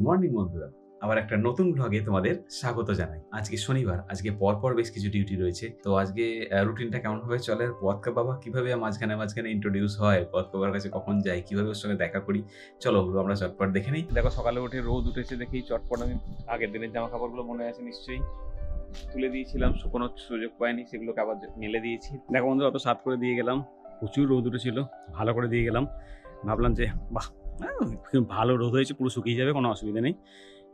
Morning, বন্ধুরা। আবার একটা নতুন ব্লগে তোমাদের স্বাগত জানাই। আজকে শনিবার, আজকে পরপর বেশ কিছু ডিউটি রয়েছে। তো আজকে রুটিনটা কেমন ভাবে চলে? পদকা বাবা কীভাবে মাঝখানে মাঝখানে ইন্ট্রোডিউস হয়? পদকা বাবার কাছে কখন যাই? কীভাবে ওর সঙ্গে দেখা করি? চলো আমরা চটপট দেখে নিই। দেখো, সকালে উঠে রোদ উঠেছে দেখেই চটপট আমি আগের দিনের জামা কাপড়গুলো মনে আছে নিশ্চয়ই। তুলে দিয়েছিলাম, শুকনো সুযোগ পাইনি, সেগুলোকে আবার মেলে দিয়েছি। দেখো বন্ধু অত সাত করে দিয়ে গেলাম। প্রচুর রোদ উঠেছিল, ভালো করে দিয়ে গেলাম। ভাবলাম যে, বাহ ভালো রোদ হয়েছে পুরো শুকিয়ে যাবে কোনো অসুবিধা নেই।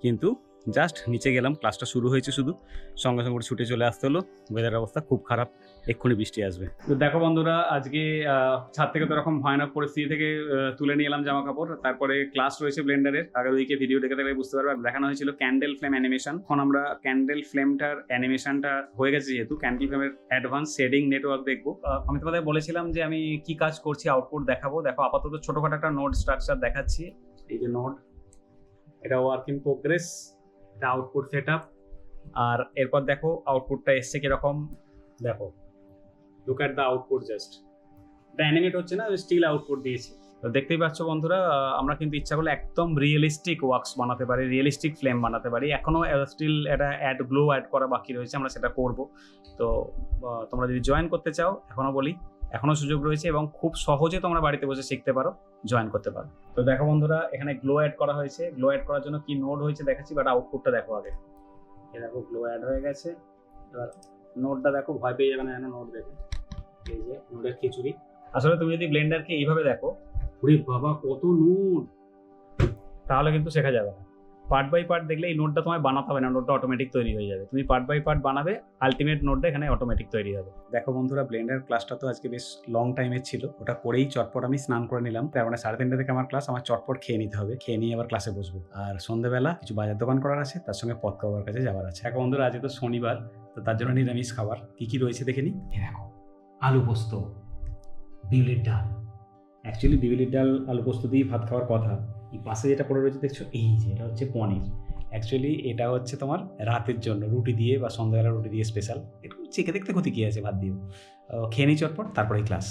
কিন্তু জাস্ট নিচে গেলাম ক্লাসটা শুরু হয়েছে শুধু। সঙ্গে সঙ্গে ছুটে চলে আসতে হলো ওয়েদারের অবস্থা খুব খারাপ, এক্ষুনি বৃষ্টি আসবে। তো দেখো বন্ধুরা, আজকে ছাদ থেকে তো এরকম ভয়ানক পরিস্থিতি থেকে তুলে নিয়ে এলাম জামা কাপড় তারপরে ক্লাস রয়েছে ব্লেন্ডারের আগের উইকে ভিডিও দেখে থাকলে বুঝতে পারবে দেখানো হয়েছিল ক্যান্ডেল ফ্লেম অ্যানিমেশন এখন আমরা ক্যান্ডেল ফ্লেমটার অ্যানিমেশনটা হয়ে গেছে যেহেতু ক্যান্ডেল ফ্লেমের অ্যাডভান্স শেডিং নেটওয়ার্ক দেখব। আমি তোমাদের বলেছিলাম যে আমি কি কাজ করছি আউটপুট দেখাবো। দেখো আপাতত ছোটখাটো একটা নোট স্ট্রাকচার দেখাচ্ছি, এই যে নোট এটা ওয়ার্ক ইন প্রোগ্রেস এটা আউটপুট সেট আর এরপর দেখো আউটপুটটা এসছে কীরকম? দেখো look at the output just এটা অ্যানিমেট হচ্ছে না স্টিল আউটপুট দিয়েছি। তো দেখতেই পাচ্ছ বন্ধুরা আমরা কিন্তু ইচ্ছা করলে একদম রিয়েলিস্টিক ওয়ার্কস বানাতে পারি রিয়েলিস্টিক ফ্লেম বানাতে পারি। এখনও স্টিল এটা অ্যাড গ্লো অ্যাড করা বাকি রয়েছে, আমরা সেটা করব। তো তোমরা যদি জয়েন করতে চাও এখনও বলি। এখনও সুযোগ রয়েছে এবং খুব সহজে তোমরা বাড়িতে বসে শিখতে পারো জয়েন করতে পারো। তো দেখো বন্ধুরা, এখানে গ্লো অ্যাড করা হয়েছে। গ্লো অ্যাড করার জন্য কি নোট হয়েছে দেখাচ্ছি বাট আউটপুটটা দেখো আগে। এই দেখো গ্লো অ্যাড হয়ে গেছে। এবার নোটটা দেখো, ভয় পেয়ে যাবে না যেন নোট দেখে। এই যে নোটের খিচুড়ি। আসলে তুমি যদি ব্লেন্ডারকে এইভাবে দেখো, ওরে বাবা, কত নোট তাহলে কিন্তু শেখা যাবে না। পার্ট বাই পার্ট দেখলে এই নোটটা তোমায় বানাতে হবে না নোটটা অটোমেটিক তৈরি হয়ে যাবে। তুমি পার্ট বাই পার্ট বানাবে আলটিমেট নোটটা এখানে অটোমেটিক তৈরি হবে। দেখো বন্ধুরা ব্লেন্ডার ক্লাসটা তো আজকে বেশ লং টাইমের ছিল। ওটা করেই চটপট আমি স্নান করে নিলাম। তার মানে সাড়ে তিনটা থেকে আমার ক্লাস আমার চটপট খেয়ে নিতে হবে। খেয়ে নিয়ে আবার ক্লাসে বসবো। আর সন্ধ্যেবেলা কিছু বাজার দোকান করার আছে, তার সঙ্গে পথ খাবার কাছে যাওয়ার আছে। এখন বন্ধুরা, আজকে তো শনিবার, তো তার জন্য নিরামিষ খাবার। কি কি রয়েছে দেখে নিই দেখো, আলু পোস্ত, বিউলির ডাল। অ্যাকচুয়ালি বিউলির ডাল, আলু পোস্ত দিয়ে ভাত খাওয়ার কথা। এই পাশে যেটা পড়ে রয়েছে দেখছ, এই যে এটা হচ্ছে পনির। অ্যাকচুয়ালি এটা হচ্ছে তোমার রাতের জন্য, রুটি দিয়ে বা সন্ধ্যাবেলা রুটি দিয়ে স্পেশাল একটু চেখে দেখতে ক্ষতি কী আছে ভাত দিয়েও খেয়ে নিই চটপট, তারপরে ক্লাস